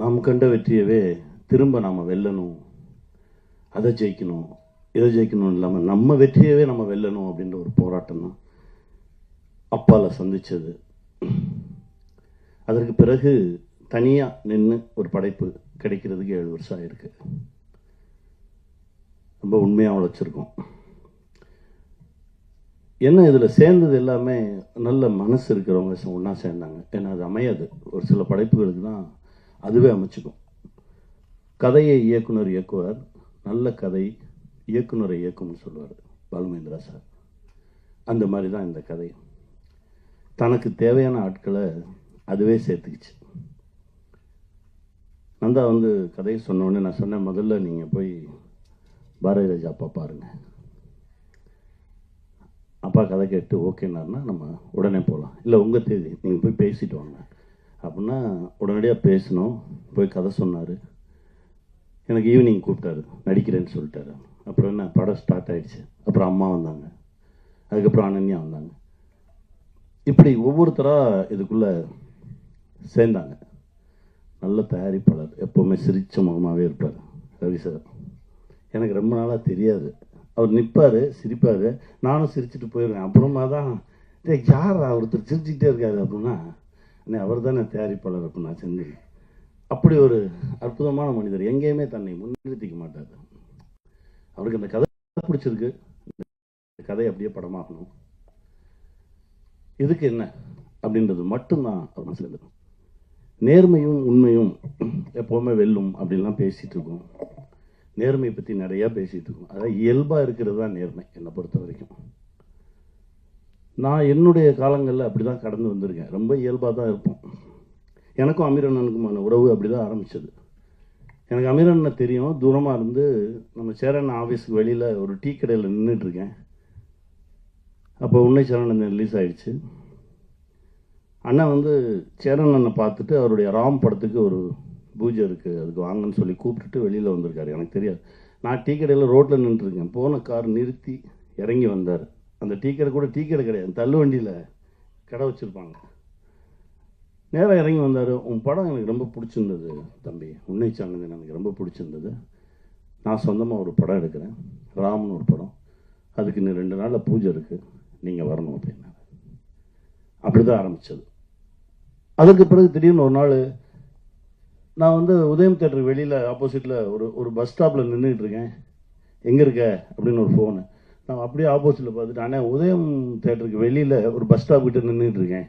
நாம் கண்ட வெற்றியவே திரும்ப நாம் வெல்லணும். அதை ஜெயிக்கணும் இதை ஜெயிக்கணும் இல்லாமல் நம்ம வெற்றியவே நம்ம வெல்லணும் அப்படின்ற ஒரு போராட்டம் தான் அப்பாவில் சந்தித்தது அதற்கு பிறகு தனியாக நின்று ஒரு படைப்பு கிடைக்கிறதுக்கு ஏழு வருஷம் ஆகிருக்கு ரொம்ப உண்மையாக உழைச்சிருக்கோம் என்ன இதில் சேர்ந்தது எல்லாமே நல்ல மனசு இருக்கிறவங்க ஒன்றா சேர்ந்தாங்க. ஏன்னா அது அமையாது. ஒரு சில படைப்புகளுக்கு தான் அதுவே அமைச்சுக்கும். கதையை இயக்குனர் இயக்குவார் நல்ல கதை இயக்குனரை இயக்கும்னு சொல்லுவார் பாலுமேந்திரா சார். அந்த மாதிரி தான் இந்த கதை. தனக்கு தேவையான ஆட்களை அதுவே சேர்த்துக்கிச்சு. நந்தா வந்து கதையை சொன்னோடனே நான் சொன்னேன் முதல்ல நீங்கள் போய் பாரதி ராஜா அப்பா பாருங்கள் அப்பா கதை கேட்டு ஓகேனாருன்னா நம்ம உடனே போகலாம் இல்லை உங்கள் தேதி நீங்கள் போய் பேசிட்டு வாங்க. அப்படின்னா உடனடியாக பேசணும். போய் கதை சொன்னார். எனக்கு ஈவினிங் கூப்பிட்டாரு. நடிக்கிறேன்னு சொல்லிட்டாரு. அப்புறம் என்ன? படம் ஸ்டார்ட் ஆகிடுச்சு அப்புறம் அம்மா வந்தாங்க. அதுக்கப்புறம் அனன்யா வந்தாங்க. இப்படி ஒவ்வொருத்தராக இதுக்குள்ளே சேர்ந்தாங்க. நல்ல தயாரிப்பாளர். எப்போவுமே சிரிச்ச முகமாகவே இருப்பார். ரவி சார் எனக்கு ரொம்ப நாளாக தெரியாது. அவர் நிற்பார் சிரிப்பார். நானும் சிரிச்சுட்டு போயிடுவேன். அப்புறமா தான் டேய் யார் ஒருத்தர் சிரிச்சுக்கிட்டே இருக்காரு அப்படின்னா அண்ணே அவர் தானே தயாரிப்பாளர் அப்படின்னு நான் செஞ்சேன் அப்படி ஒரு அற்புதமான மனிதர் எங்கேயுமே தன்னை முன்னிறுத்திக்க மாட்டார். அவருக்கு அந்த கதை பிடிச்சிருக்கு. இந்த கதை அப்படியே படமாகணும். இதுக்கு என்ன அப்படின்றது மட்டும்தான் அவர் மனசில் இருந்தது நேர்மையும் உண்மையும் எப்போவுமே வெல்லும் அப்படின்லாம் பேசிகிட்டு இருக்கோம். நேர்மையை பற்றி நிறையா பேசிகிட்டு இருக்கோம். அதாவது இயல்பாக இருக்கிறது தான் நேர்மை என்னை பொறுத்த வரைக்கும். நான் என்னுடைய காலங்களில் அப்படி தான் கடந்து வந்திருக்கேன். ரொம்ப இயல்பாக தான் இருப்போம் எனக்கும் அமீரண்ணனுக்குமான உறவு அப்படி தான் ஆரம்பித்தது எனக்கு அமீரண்ணனை தெரியும். தூரமாக இருந்து நம்ம சேரன் ஆஃபீஸுக்கு வெளியில் ஒரு டீ கடையில் நின்றுட்டுருக்கேன் அப்போ உன்னை சரணன் ரிலீஸ் ஆகிடுச்சு அண்ணன் வந்து சேரன் அண்ணனை பார்த்துட்டு அவருடைய ராம் படத்துக்கு ஒரு பூஜை இருக்குது அதுக்கு வாங்கன்னு சொல்லி கூப்பிட்டுட்டு வெளியில் வந்திருக்காரு. எனக்கு தெரியாது. நான் டீ கடையில் ரோட்டில் நின்றுருக்கேன் போன கார் நிறுத்தி இறங்கி வந்தார். அந்த டீ கடை கூட டீ கடை கிடையாது. தள்ளு வண்டியில் கடை வச்சுருப்பாங்க. நேராக இறங்கி வந்தார். உன் படம் எனக்கு ரொம்ப பிடிச்சிருந்தது தம்பி. உன்னை சாங்கன் எனக்கு ரொம்ப பிடிச்சிருந்தது. நான் சொந்தமாக ஒரு படம் எடுக்கிறேன். ராம்னு ஒரு படம். அதுக்கு இன்னும் ரெண்டு நாளில் பூஜை இருக்குது நீங்கள் வரணும் அப்படின்னாரு. அப்படி தான் ஆரம்பித்தது அதுக்கு பிறகு திடீர்னு ஒரு நாள் நான் வந்து உதயம் தேட்டருக்கு வெளியில் ஆப்போசிட்டில் ஒரு ஒரு பஸ் ஸ்டாப்பில் நின்றுக்கிட்டு இருக்கேன். எங்கே இருக்க? அப்படின்னு ஒரு ஃபோனு நான் அப்படியே ஆப்போசிட்டில் பார்த்துட்டு அண்ணே உதயம் தேட்டருக்கு வெளியில் ஒரு பஸ் ஸ்டாப் கிட்ட நின்றுட்டு இருக்கேன்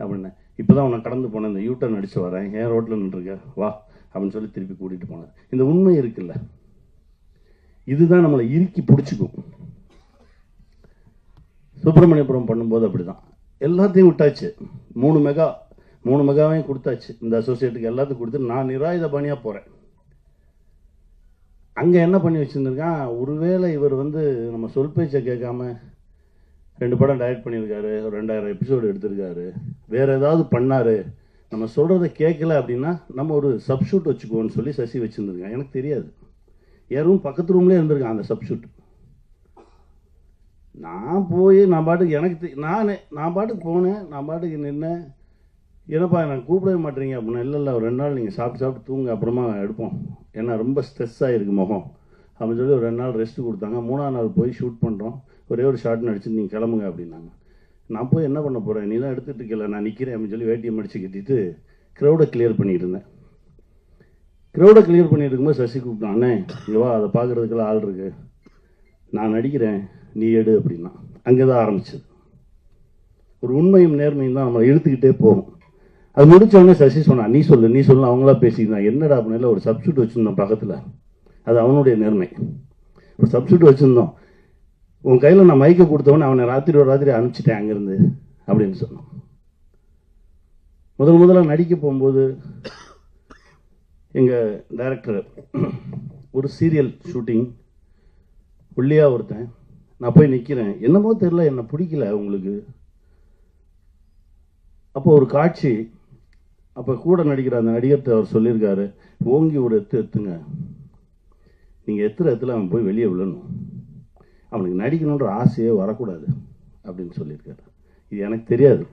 அப்படின்னே இப்போ தான் உன்னை கடந்து போனேன் இந்த யூட்டர்ன் அடிச்சு வரேன் ஏன் ரோட்டில் நின்றுருக்க வா அப்படின்னு சொல்லி திருப்பி கூட்டிகிட்டு போனார். இந்த உண்மை இருக்குல்ல. இதுதான் நம்மளை இறுக்கி பிடிச்சிக்கும். சுப்பிரமணியபுரம் பண்ணும்போது அப்படிதான். எல்லாத்தையும் விட்டாச்சு. மூணு மெகா மூணு மெகாவையும் கொடுத்தாச்சு. இந்த அசோசியேட்டுக்கு எல்லாத்தையும் கொடுத்து நான் நிராயுத பணியாக போகிறேன் அங்கே என்ன பண்ணி வச்சுருந்துருக்கான்? ஒருவேளை இவர் சொல் பேச்சை கேட்காம ரெண்டு படம் டைரக்ட் பண்ணியிருக்காரு ஒரு ரெண்டாயிரம் எபிசோடு எடுத்திருக்காரு. வேற ஏதாவது பண்ணாரு. நம்ம சொல்கிறத கேட்கல அப்படின்னா நம்ம ஒரு சப்ஷூட் வச்சுக்குவோம்னு சொல்லி சசி வச்சுருந்துருக்கேன் எனக்கு தெரியாது. என் ரூம் பக்கத்து ரூம்லேயே இருந்திருக்கான் அந்த சப்ஷூட் நான் போய் நான் பாட்டுக்கு எனக்கு தெ- நானே நான் பாட்டுக்கு போனேன் நான் பாட்டுக்கு நின்னேன். என்னப்பா நான் கூப்பிடவே மாட்டேறீங்க அப்படின்னா. இல்லை இல்லை ஒரு ரெண்டு நாள் நீங்கள் சாப்பிட்டு சாப்பிட்டு தூங்க அப்புறமா எடுப்போம். ஏன்னா ரொம்ப ஸ்ட்ரெஸ் ஆகிருக்கு முகம். அப்படின்னு சொல்லி ஒரு ரெண்டு நாள் ரெஸ்ட் கொடுத்தாங்க. மூணாவது நாள் போய் ஷூட் பண்ணுறோம் ஒரே ஒரு ஷார்ட் நடிச்சு நீங்கள் கிளம்புங்க அப்படின்னாங்க. நான் போய் என்ன பண்ண போகிறேன் நீலாம் எடுத்துகிட்டு எடுத்துட்டு இருக்கல நான் நிற்கிறேன் அப்படின்னு சொல்லி வேட்டியை மடித்து கட்டிட்டு க்ரௌடை கிளியர் பண்ணிட்டு இருந்தேன். க்ரௌடை கிளியர் பண்ணிட்டு இருக்கும்போது சசி கூப்பிட்டான் அண்ணே இங்கே வா அதை பார்க்குறதுக்கெல்லாம் ஆள் இருக்கு. நான் நடிக்கிறேன். நீ எடு அப்படின்னா. அங்கே தான் ஆரம்பிச்சது. ஒரு உண்மையும் நேர்மையும் தான் நம்மளை இழுத்துக்கிட்டே போகும். அது முடித்த உடனே சசி சொன்னான் நீ சொல்லு நீ சொல்லு அவங்களா பேசியிருந்தான் என்னடா அப்படின்னா ஒரு சப்ஸ்டியூட் வச்சுருந்தோம் பக்கத்தில். அது அவனுடைய நேர்மை. ஒரு சப்ஸ்டியூட் வச்சுருந்தோம். உன் கையில் நான் மைக்கை கொடுத்தவொடனே அவனை ராத்திரி ஒரு ராத்திரி அனுப்பிச்சிட்டேன் அங்கேருந்து அப்படின்னு சொன்னோம். முதல் முதல்ல நடிக்க போகும்போது எங்கள் டைரக்டர் ஒரு சீரியல் ஷூட்டிங் ஒல்லியா ஒருத்தன் நான் போய் நிற்கிறேன் என்னமோ தெரில என்னை பிடிக்கல உங்களுக்கு அப்போ ஒரு காட்சி அப்போ கூட நடிக்கிற அந்த நடிகர்கிட்ட அவர் சொல்லியிருக்காரு ஓங்கி ஒரு எத்து எத்துங்க நீங்கள் எத்துற இடத்துல அவன் போய் வெளியே விழணும்? அவனுக்கு நடிக்கணுன்ற ஆசையே வரக்கூடாது அப்படின்னு சொல்லியிருக்காரு. இது எனக்கு தெரியாது.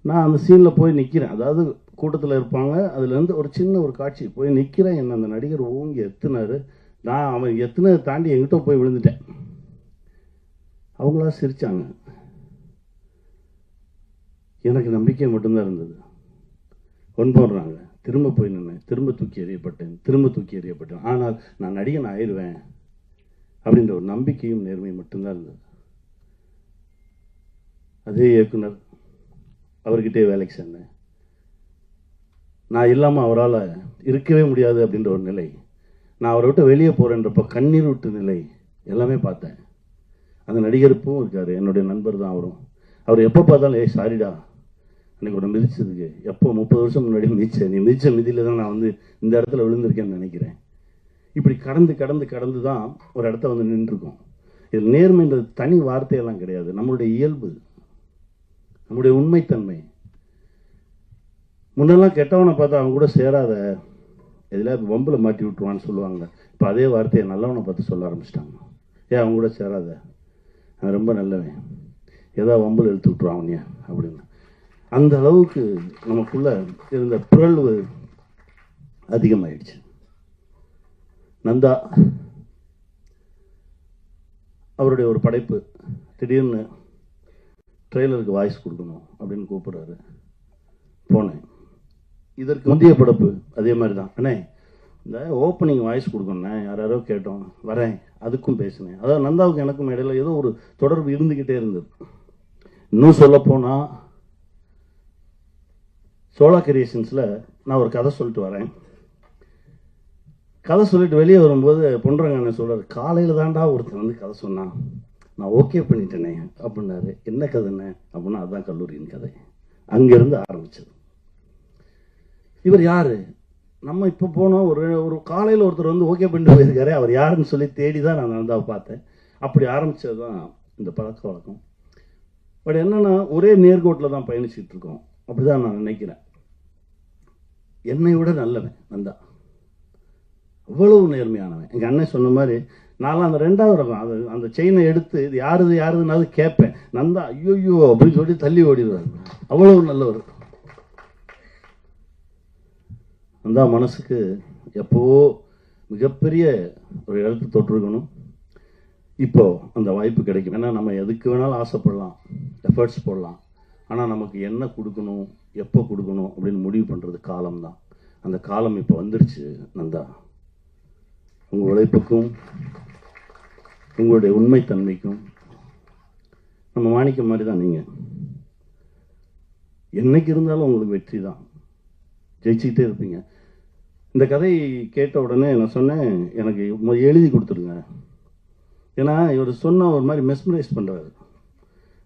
நான் அந்த சீனில் போய் நிற்கிறேன் அதாவது கூட்டத்தில் இருப்பாங்க. அதுலேருந்து ஒரு சின்ன ஒரு காட்சி. போய் நிற்கிறேன் என்ன அந்த நடிகர் ஓங்கி எத்துனாரு. நான் அவன் எத்துனதை தாண்டி என்கிட்ட போய் விழுந்துட்டேன். அவங்களா சிரித்தாங்க எனக்கு நம்பிக்கை மட்டும்தான் இருந்தது. கொண்டு போடுறாங்க. திரும்ப போய் நின்னேன். திரும்ப தூக்கி எறியப்பட்டேன். திரும்ப தூக்கி எறியப்பட்டேன். ஆனால் நான் நடிகன் ஆயிடுவேன் அப்படின்ற ஒரு நம்பிக்கையும் நேர்மையும் மட்டும்தான் இருந்தது அதே இயக்குனர் அவர்கிட்டே வேலைக்கு சேர்ந்தேன். நான் இல்லாமல் அவரால் இருக்கவே முடியாது அப்படின்ற ஒரு நிலை. நான் அவரை விட்டு வெளியே போகிறேன்றப்ப கண்ணீர் விட்டு நிலை எல்லாமே பார்த்தேன். அந்த நடிகருப்பும் இருக்கார். என்னுடைய நண்பர் தான் அவரும். அவர் எப்போ பார்த்தாலும் ஏய் சாரிடா அன்னைக்கு உன்னை மிதிச்சதுக்கு. எப்போ முப்பது வருஷம் முன்னாடி மிதிச்ச நீ மிதிச்ச மிதியில் தான் நான் வந்து இந்த இடத்துல விழுந்திருக்கேன்னு நினைக்கிறேன். இப்படி கடந்து கடந்து கடந்து தான் ஒரு இடத்த வந்து நின்றுருக்கோம். இது நேர்மைன்றது தனி வார்த்தையெல்லாம் கிடையாது. நம்மளுடைய இயல்பு. நம்முடைய உண்மைத்தன்மை. முன்னெல்லாம் கெட்டவனை பார்த்தா அவன் கூட சேராத. எதில் வம்பில் மாட்டி விட்டுருவான்னு சொல்லுவாங்க. இப்போ அதே வார்த்தையை நல்லவனை பார்த்து சொல்ல ஆரம்பிச்சிட்டாங்க. ஏன் அவன் கூட சேராத? அவன் ரொம்ப நல்லவன். ஏதோ வம்பில் இழுத்து விட்டுருவான் அவனைய அப்படின்னு. அந்த அளவுக்கு நமக்குள்ள இருந்த பிறழ்வு அதிகமாயிடுச்சு. நந்தா அவருடைய ஒரு படைப்பு திடீர்னு ட்ரெய்லருக்கு வாய்ஸ் கொடுக்கணும் அப்படின்னு கூப்பிடுறாரு. போனேன். இதற்கு முந்தைய படைப்பு அதே மாதிரி தான் அண்ணே இந்த ஓப்பனிங் வாய்ஸ் கொடுக்கணுண்ணே யார் யாரோ கேட்டோம். வரேன். அதுக்கும் பேசினேன். அதாவது நந்தாவுக்கு எனக்கும் இடையில ஏதோ ஒரு தொடர்பு இருந்துக்கிட்டே இருந்தது. இன்னும் சொல்லப்போனால் சோலா கிரியேஷன்ஸில் நான் ஒரு கதை சொல்லிட்டு வரேன். கதை சொல்லிட்டு வெளியே வரும்போது பொன்ரங்க சொல்கிறார் காலையில் தாண்டா ஒருத்தன் வந்து கதை சொன்னான் நான் ஓகே பண்ணிட்டேனே அப்படின்னாரு. என்ன கதைன்னு அப்படின்னா அதுதான் கல்லூரியின் கதை. அங்கேருந்து ஆரம்பிச்சது. இவர் யார்? நம்ம இப்போ போனோம் ஒரு ஒரு காலையில் ஒருத்தர் வந்து ஓகே பண்ணிட்டு போயிருக்காரு. அவர் யாருன்னு சொல்லி தேடி தான் நான் நந்தாவை பார்த்தேன். அப்படி ஆரம்பித்தது தான் இந்த பழக்க வழக்கம். பட் என்னென்னா ஒரே நேர்கோட்டில் தான் பயணிச்சுட்டு இருக்கோம். அப்படிதான் நான் நினைக்கிறேன். என்னை விட நல்லவன் நந்தா அவ்வளவு நேர்மையானவன். எங்கள் அண்ணன் சொன்ன மாதிரி நான்லாம் அந்த ரெண்டாவது ரகம் அது அந்த செயினை எடுத்து இது யாருது யாருதுனாலும் கேட்பேன். நந்தா ஐயோ அப்படின்னு சொல்லி தள்ளி ஓடிடுவார். அவ்வளவு நல்லவர். நந்தா மனசுக்கு எப்போவோ மிகப்பெரிய ஒரு இடத்து தொற்றுக்கணும் இப்போ அந்த வாய்ப்பு கிடைக்கும். ஏன்னா நம்ம எதுக்கு வேணாலும் ஆசைப்படலாம் எஃபர்ட்ஸ் போடலாம். ஆனால் நமக்கு என்ன கொடுக்கணும்? எப்போ கொடுக்கணும் அப்படின்னு முடிவு பண்ணுறது காலம்தான். அந்த காலம் இப்போ வந்துருச்சு நந்தா. உங்கள் உழைப்புக்கும் உங்களுடைய உண்மைத்தன்மைக்கும் நம்ம மாணிக்க மாதிரி தான் நீங்கள் என்னைக்கு இருந்தாலும் உங்களுக்கு வெற்றி தான் ஜெயிச்சுக்கிட்டே இருப்பீங்க. இந்த கதை கேட்ட உடனே நான் சொன்னேன் எனக்கு எழுதி கொடுத்துருங்க. ஏன்னா இவர் சொன்ன ஒரு மாதிரி மெஸ்மரைஸ் பண்ணுறாரு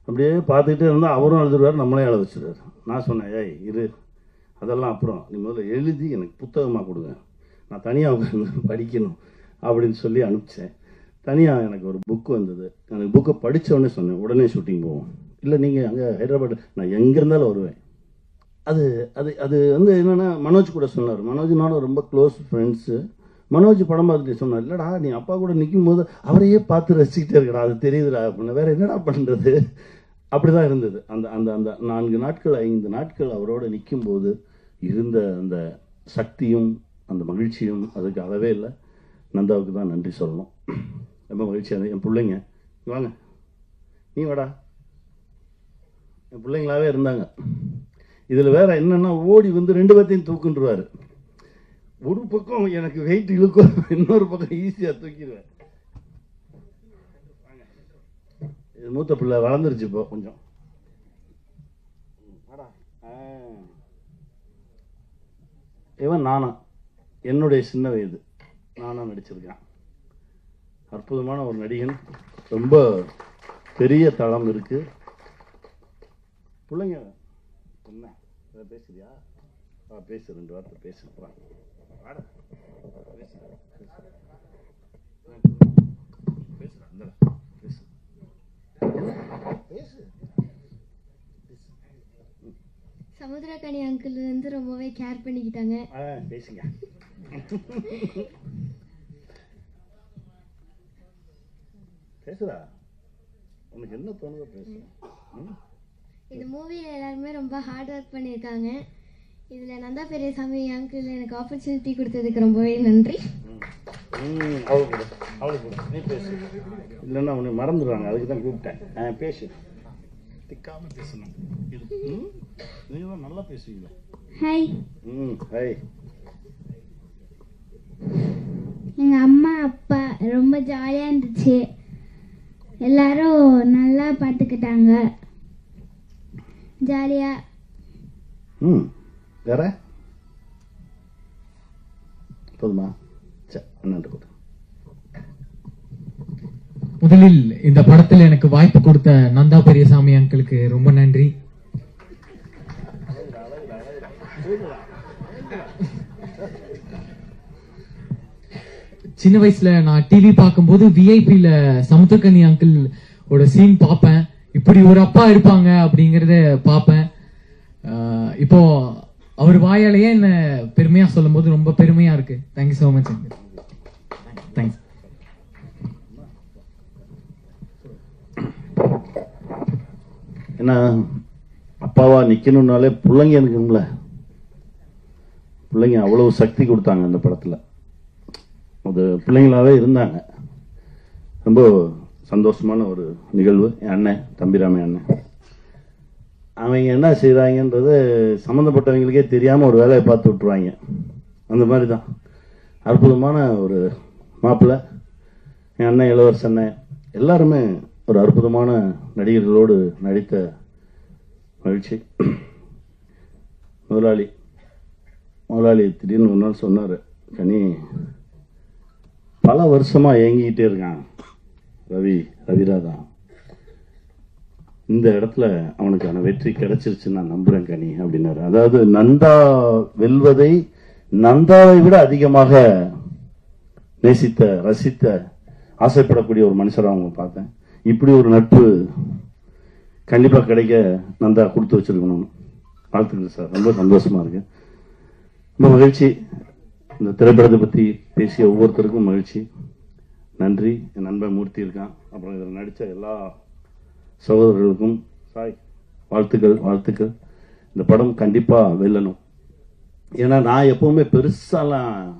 அப்படியே பார்த்துக்கிட்டே இருந்தால் அவரும் எழுதுருவார் நம்மளே எழுத வச்சுருவார். நான் சொன்னேன் ஏய் இரு. அதெல்லாம் அப்புறம் நீ முதல்ல எழுதி எனக்கு புத்தகமாக கொடுங்க. நான் தனியாக உட்காந்து படிக்கணும் அப்படின்னு சொல்லி அனுப்பிச்சேன். தனியாக எனக்கு ஒரு புக்கு வந்தது. எனக்கு புக்கை படித்தவொடனே உடனே சொன்னேன் உடனே ஷூட்டிங் போவோம். இல்லை நீங்கள் அங்கே ஹைதராபாத் நான் எங்கே இருந்தாலும் வருவேன். அது அது அது வந்து என்னென்னா மனோஜ் கூட சொன்னார். மனோஜ் நானும் ரொம்ப க்ளோஸ் ஃப்ரெண்ட்ஸு மனோஜ் படம் பார்த்துட்டு சொன்னார் இல்லைடா நீ அப்பா கூட நிற்கும் போது அவரையே பார்த்து ரசிக்கிட்டே இருக்கடா அது தெரியுதுடா. அப்படின்னு வேற என்னடா பண்ணுறது அப்படி தான் இருந்தது. அந்த அந்த அந்த நான்கு நாட்கள் ஐந்து நாட்கள் அவரோட நிற்கும்போது இருந்த அந்த சக்தியும் அந்த மகிழ்ச்சியும் அதுக்கு அளவே இல்லை. நந்தாவுக்கு தான் நன்றி சொல்லணும். ரொம்ப மகிழ்ச்சியாக இருந்தது. என் பிள்ளைங்க வாங்க. நீ வாடா. என் பிள்ளைங்களாவே இருந்தாங்க. இதில் வேற என்னென்னா ஓடி வந்து ரெண்டு பேர்த்தையும் தூக்குன்றுவார். ஒரு பக்கம் எனக்கு வெயிட் இழுக்கும் இன்னொரு பக்கம் ஈஸியாக தூக்கிடுவேன் இது மூத்த பிள்ளை வளர்ந்துருச்சு இப்போ கொஞ்சம். இவன் நானா. என்னுடைய சின்ன வயது. நானா நடிச்சிருக்கேன். அற்புதமான ஒரு நடிகன். ரொம்ப பெரிய தளம் இருக்கு. பிள்ளைங்க என்ன? பேசுறியா? ஆ பேசு. ரெண்டு வார்த்தை பேசு. வா. வாடா. பேசு. பேசுடா, இந்தாடா. பேசு. பேசு. சமுத்திரக்கனி அங்கிள் வந்து ரொம்பவே கேர் பண்ணிக்கிட்டாங்க. பேசுங்க. பேசுடா. உனக்கு என்ன தோணுதோ பேசு? இந்த மூவியில் எல்லாருமே ரொம்ப ஹார்ட் ஒர்க் பண்ணியிருக்காங்க. இதில் நந்தா பெரியசாமி அங்கிள் எனக்கு ஆப்பர்ச்சுனிட்டி கொடுத்ததுக்கு ரொம்பவே நன்றி. அவளுக்கு அவளுக்கு நீ பேசு. இல்லைன்னா உன்னை மறந்துடுவாங்க. அதுக்கு தான் கூப்பிட்டேன் பேசு. திக்காம பேசணும். இது ம் தான் நல்லா பேசுவீங்களா? ஹாய் ம் ஹை எங்கள் அம்மா அப்பா ரொம்ப ஜாலியாக இருந்துச்சு. எல்லாரும் நல்லா பார்த்துக்கிட்டாங்க ஜாலியாக ம் வேற? போதுமா? சரி கொடு முதலில் இந்த படத்தில் எனக்கு வாய்ப்பு கொடுத்த நந்தா பெரியசாமி அங்கிளுக்கு ரொம்ப நன்றி. சின்ன வயசுல நான் டிவி பார்க்கும்போது விஐபியில சமுத்திரக்கனி அங்கிள் ஓட சீன் பார்ப்பேன். இப்படி ஒரு அப்பா இருப்பாங்க அப்படிங்கறத பார்ப்பேன். ஆஹ் இப்போ அவர் வாயாலேயே என்ன பெருமையா சொல்லும் போது ரொம்ப பெருமையா இருக்கு. தேங்க்யூ ஸோ மச் அங்கிள் ஏன்னா அப்பாவா நிக்கணும்னாலே பிள்ளைங்க இருக்குங்கள பிள்ளைங்க அவ்வளவு சக்தி கொடுத்தாங்க அந்த படத்துல. அது பிள்ளைங்களாவே இருந்தாங்க. ரொம்ப சந்தோஷமான ஒரு நிகழ்வு. என் அண்ணன் தம்பிராமன் அண்ணன். அவங்க என்ன செய்கிறாங்கன்றது சம்மந்தப்பட்டவங்களுக்கே தெரியாமல் ஒரு வேலையை பார்த்து விட்டுருவாங்க. அந்த மாதிரி தான் அற்புதமான ஒரு மாப்பிள்ளை. என் அண்ணன் இளவரச அண்ணன். எல்லாருமே ஒரு அற்புதமான நடிகர்களோடு நடித்த மகிழ்ச்சி. முதலாளி முதலாளி திடீர்னு ஒரு நாள் சொன்னார் கனி பல வருஷமாக இயங்கிக்கிட்டே இருக்கான் ரவி ரவிராதா இந்த இடத்துல அவனுக்கான வெற்றி கிடைச்சிருச்சு நான் நம்புறேன் கனி அப்படின்னாரு. அதாவது நந்தா வெல்வதை நந்தாவை விட அதிகமாக நேசித்த ரசித்த ஆசைப்படக்கூடிய ஒரு மனுஷரை அவங்க பார்த்தேன். இப்படி ஒரு நட்பு கண்டிப்பாக கிடைக்க நந்தா கொடுத்து வச்சுருக்கணும். வாழ்த்துக்கள் சார். ரொம்ப சந்தோஷமாக இருக்கு. ரொம்ப மகிழ்ச்சி. இந்த திரைப்படத்தை பற்றி பேசிய ஒவ்வொருத்தருக்கும் மகிழ்ச்சி. நன்றி. என் நண்பன் மூர்த்தி இருக்கான். அப்புறம் இதில் நடித்த எல்லா சகோதரர்களுக்கும் சாய். வாழ்த்துக்கள் வாழ்த்துக்கள். இந்த படம் கண்டிப்பாக வெல்லணும். ஏன்னா நான் எப்போவுமே பெருசாலாம்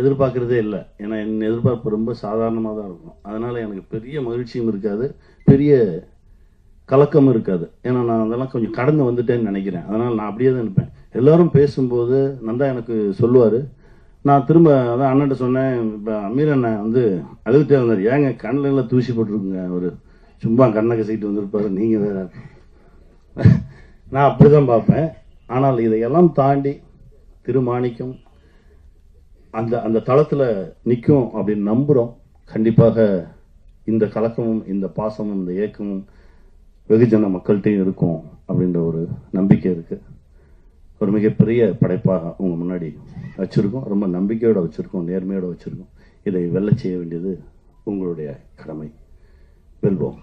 எதிர்பார்க்கறதே இல்லை. ஏன்னா என் எதிர்பார்ப்பு ரொம்ப சாதாரணமாக தான் இருக்கும். அதனால் எனக்கு பெரிய மகிழ்ச்சியும் இருக்காது. பெரிய கலக்கமும் இருக்காது. ஏன்னா நான் அதெல்லாம் கொஞ்சம் கடந்து வந்துட்டேன்னு நினைக்கிறேன். அதனால் நான் அப்படியே தான் இருப்பேன். எல்லோரும் பேசும்போது நந்தா எனக்கு சொல்லுவார். நான் திரும்ப அதான் அண்ணன்ட்ட சொன்னேன். இப்போ அமீர் அண்ணன் வந்து அழுதுகிட்டே வந்தார். ஏங்க கண்ணில் எல்லாம் தூசி போட்டிருக்குங்க. அவர் சும்மா கண்ணை கசிக்கிட்டு வந்திருப்பாரு. நீங்கள் வேற. நான் அப்படிதான் பார்ப்பேன். ஆனால் இதையெல்லாம் தாண்டி திருமாணிக்கம் அந்த அந்த தளத்தில் நிற்கும் அப்படின்னு நம்புகிறோம் கண்டிப்பாக இந்த கலக்கமும் இந்த பாசமும் இந்த ஏக்கமும் வெகுஜன மக்கள்கிட்டையும் இருக்கும் அப்படின்ற ஒரு நம்பிக்கை இருக்குது ஒரு மிகப்பெரிய படைப்பாக உங்கள் முன்னாடி வச்சுருக்கோம். ரொம்ப நம்பிக்கையோடு வச்சுருக்கோம் நேர்மையோடு வச்சுருக்கோம். இதை வெல்ல செய்ய வேண்டியது உங்களுடைய கடமை. வெல்வோம்.